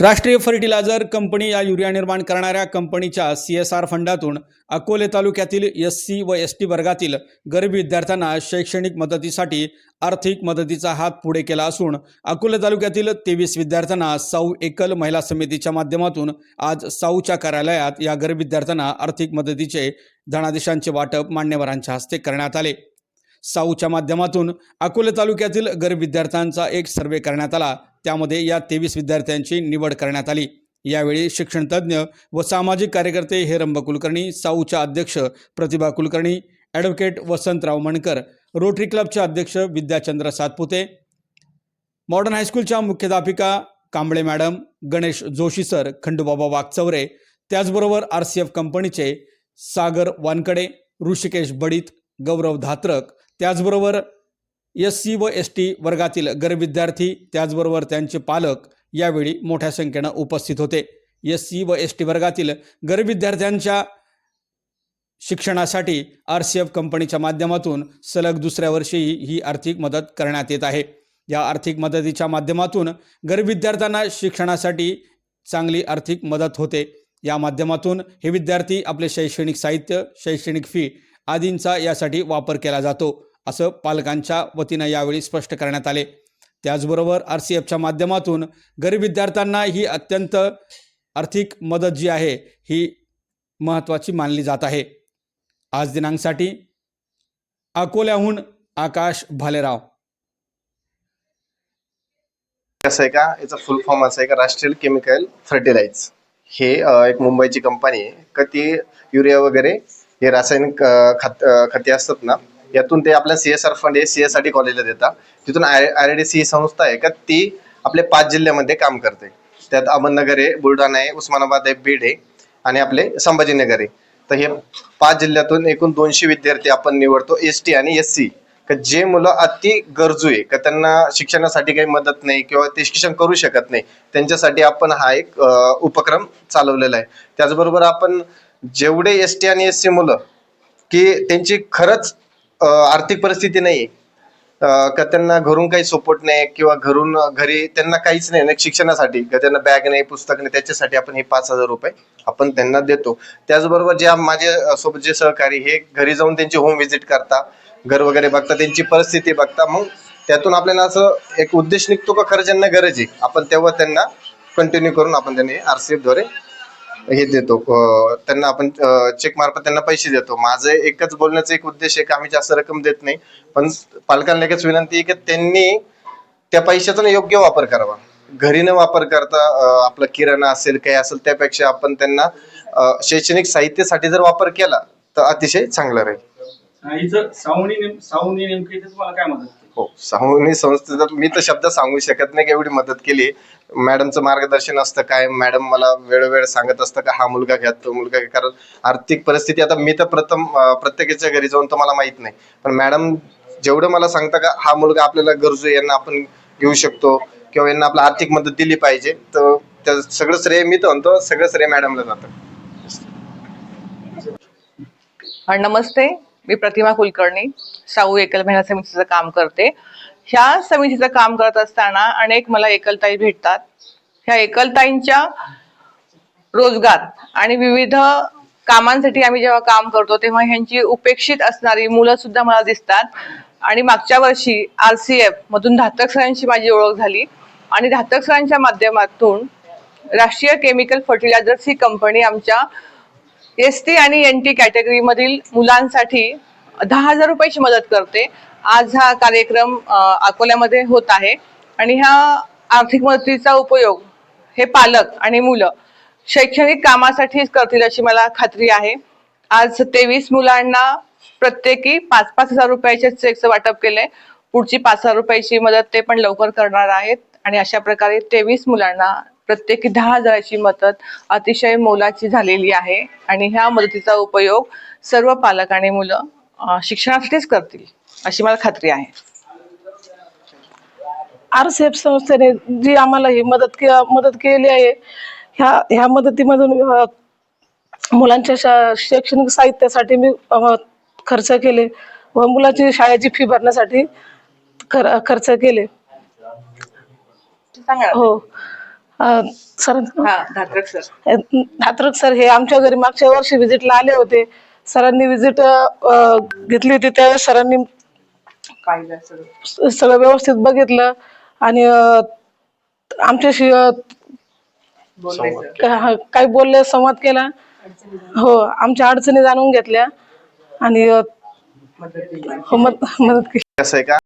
राष्ट्रीय fertiliser company या urea निर्माण करणाऱ्या कंपनीच्या सी एस आर फंडातून अकोले तालुक्यातील एस सी व एस टी वर्गातील गरीब विद्यार्थ्यांना शैक्षणिक मदतीसाठी आर्थिक मदतीचा हात पुढे केला असून अकोले तालुक्यातील तेवीस विद्यार्थ्यांना साऊ एकल महिला समितीच्या माध्यमातून आज साऊच्या कार्यालयात या गरीब विद्यार्थ्यांना आर्थिक मदतीचे धनादेशांचे वाटप मान्यवरांच्या हस्ते करण्यात आले. साऊच्या माध्यमातून अकोले तालुक्यातील गरीब विद्यार्थ्यांचा एक सर्वे करण्यात आला. त्यामध्ये या तेवीस विद्यार्थ्यांची निवड करण्यात आली. यावेळी शिक्षणतज्ज्ञ व सामाजिक कार्यकर्ते हेरंब कुलकर्णी साऊच्या अध्यक्ष प्रतिभा कुलकर्णी ॲडव्होकेट वसंतराव मणकर रोटरी क्लबचे अध्यक्ष विद्याचंद्र सातपुते मॉडर्न हायस्कूलच्या मुख्याध्यापिका कांबळे मॅडम गणेश जोशी सर खंडूबाबा वागचौरे त्याचबरोबर आर सी एफ कंपनीचे सागर वानकडे ऋषिकेश बडीत गौरव धात्रक त्याचबरोबर एस सी व एस टी वर्गातील गरीब विद्यार्थी त्याचबरोबर त्यांचे पालक यावेळी मोठ्या संख्येनं उपस्थित होते. एस सी व एस टी वर्गातील गरीब विद्यार्थ्यांच्या शिक्षणासाठी आर सी एफ कंपनीच्या माध्यमातून सलग दुसऱ्या वर्षीही ही आर्थिक मदत करण्यात येत आहे. या आर्थिक मदतीच्या माध्यमातून गरीब विद्यार्थ्यांना शिक्षणासाठी चांगली आर्थिक मदत होते. या माध्यमातून हे विद्यार्थी आपले शैक्षणिक साहित्य शैक्षणिक फी आदींचा यासाठी वापर केला जातो. असं पालकांच्या वतीनं यावेळी स्पष्ट करण्यात आले. त्याचबरोबर आर सी एफच्या माध्यमातून गरीब विद्यार्थ्यांना ही अत्यंत आर्थिक मदत जी आहे ही महत्त्वाची मानली जात आहे. आज दिनांकसाठी अकोल्याहून आकाश भालेराव. कसं आहे का? याचा फुल फॉर्म असा आहे का? राष्ट्रीय केमिकल फर्टिलाइज हे एक मुंबईची कंपनी आहे. का ती युरिया वगैरे हे रासायनिक खत खते असतात ना यातून ते आपल्या सी एस आर फंड हे सी एससाठी कॉलेजला देतात. तिथून आय आर डी सी ही संस्था आहे का ती आपले पाच जिल्ह्यामध्ये काम करते. त्यात अहमदनगर आहे बुलढाणा आहे उस्मानाबाद आहे बीड आहे आणि आपले संभाजीनगर आहे. तर हे पाच जिल्ह्यातून एकूण दोनशे विद्यार्थी आपण निवडतो एस टी आणि एस सी का जे मुलं अति गरजू आहे का त्यांना शिक्षणासाठी काही मदत नाही किंवा ते शिक्षण करू शकत नाही त्यांच्यासाठी आपण हा एक उपक्रम चालवलेला आहे. त्याचबरोबर आपण जेवढे एस टी आणि एस सी मुलं की त्यांची खरंच आर्थिक परिस्थिती नाही का त्यांना घरून काही सपोर्ट नाही किंवा घरून घरी त्यांना काहीच नाही शिक्षणासाठी. का त्यांना बॅग नाही पुस्तक नाही त्याच्यासाठी आपण हे पाच हजार रुपये आपण त्यांना देतो. त्याचबरोबर जे माझे सोबत जे सहकारी हे घरी जाऊन त्यांची होम व्हिजिट करता घर वगैरे बघता त्यांची परिस्थिती बघता मग त्यातून आपल्याला असं एक उद्देश निघतो का खरं ज्यांना गरज आहे आपण तेव्हा त्यांना कंटिन्यू करून आपण त्यांनी आरसीएफद्वारे हे देतो. त्यांना आपण चेक मार्फत त्यांना पैसे देतो. माझं एकच बोलण्याचा एक उद्देश आहे की आम्ही जास्त रक्कम देत नाही. पण पालकांना एकच विनंती आहे की त्यांनी त्या पैशाचा योग्य वापर करावा. घरी न वापर करता आपलं किराणा असेल काही असेल त्यापेक्षा आपण त्यांना शैक्षणिक साहित्यासाठी जर वापर केला तर अतिशय चांगला राहील. सावणी नेमकी तुम्हाला काय मदत हो सामूहिक संस्थेचा मी तर शब्द सांगू शकत नाही की एवढी मदत केली. मॅडमचं मार्गदर्शन असतं काय? मॅडम मला वेळोवेळ सांगत असतं का हा मुलगा घ्या तो मुलगा घ्या. कारण आर्थिक परिस्थिती आता मी तर प्रथम प्रत्येकाच्या घरी जाऊन तर मला माहीत नाही. पण मॅडम जेवढं मला सांगता का हा मुलगा आपल्याला गरजू यांना आपण घेऊ शकतो किंवा यांना आपला आर्थिक मदत दिली पाहिजे तर त्या सगळं श्रेय मी तर म्हणतो सगळं श्रेय मॅडमला जातं. नमस्ते. मी प्रतिमा कुलकर्णी साऊ एकल महिला समितीचं काम करते. ह्या समितीचं काम करत असताना अनेक मला एकलताई भेटतात. ह्या एकलताईंच्या रोजगार आणि विविध कामांसाठी आम्ही जेव्हा काम करतो तेव्हा ह्यांची उपेक्षित असणारी मुलं सुद्धा मला दिसतात. आणि मागच्या वर्षी आर सी एफ मधून धातक सरांची माझी ओळख झाली. आणि धातक सरांच्या माध्यमातून राष्ट्रीय केमिकल फर्टिलायझर्स ही कंपनी आमच्या एस टी आणि एन टी कॅटेगरीमधील मुलांसाठी दहा हजार रुपयाची मदत करते. आज हा कार्यक्रम अकोल्यामध्ये होत आहे. आणि ह्या आर्थिक मदतीचा उपयोग हे पालक आणि मुलं शैक्षणिक कामासाठीच करतील अशी मला खात्री आहे. आज तेवीस मुलांना प्रत्येकी पाच पाच हजार रुपयाचे चेकचं वाटप केलंय पुढची पाच हजार रुपयाची मदत ते पण लवकर करणार आहेत. आणि अशा प्रकारे तेवीस मुलांना प्रत्येकी दहा हजाराची मदत अतिशय मोलाची झालेली आहे आणि ह्या मदतीचा उपयोग सर्व पालक आणि मुलं शिक्षणासाठीच करतील अशी मला खात्री आहे. आर सी एफ संस्थेने जी आम्हाला ही मदत के मदत केली आहे ह्या ह्या मदतीमधून मुलांच्या शैक्षणिक साहित्यासाठी मी खर्च केले व मुलाची शाळेची फी भरण्यासाठी खर खर्च केले. हो. सर? हा धात्रक सर. धात्रक सर हे आमच्या घरी मागच्या वर्षी व्हिजिटला आले होते. सरांनी व्हिजिट घेतली होती त्यावेळेस सरांनी पाहिलं सगळं व्यवस्थित बघितलं आणि अं, आमच्याशी अं, बोलले सर. का- काही बोलले संवाद केला. हो आमच्या अडचणी जाणून घेतल्या आणि अं, मदत केली. हो, मद- मदत केली. कसं आहे का?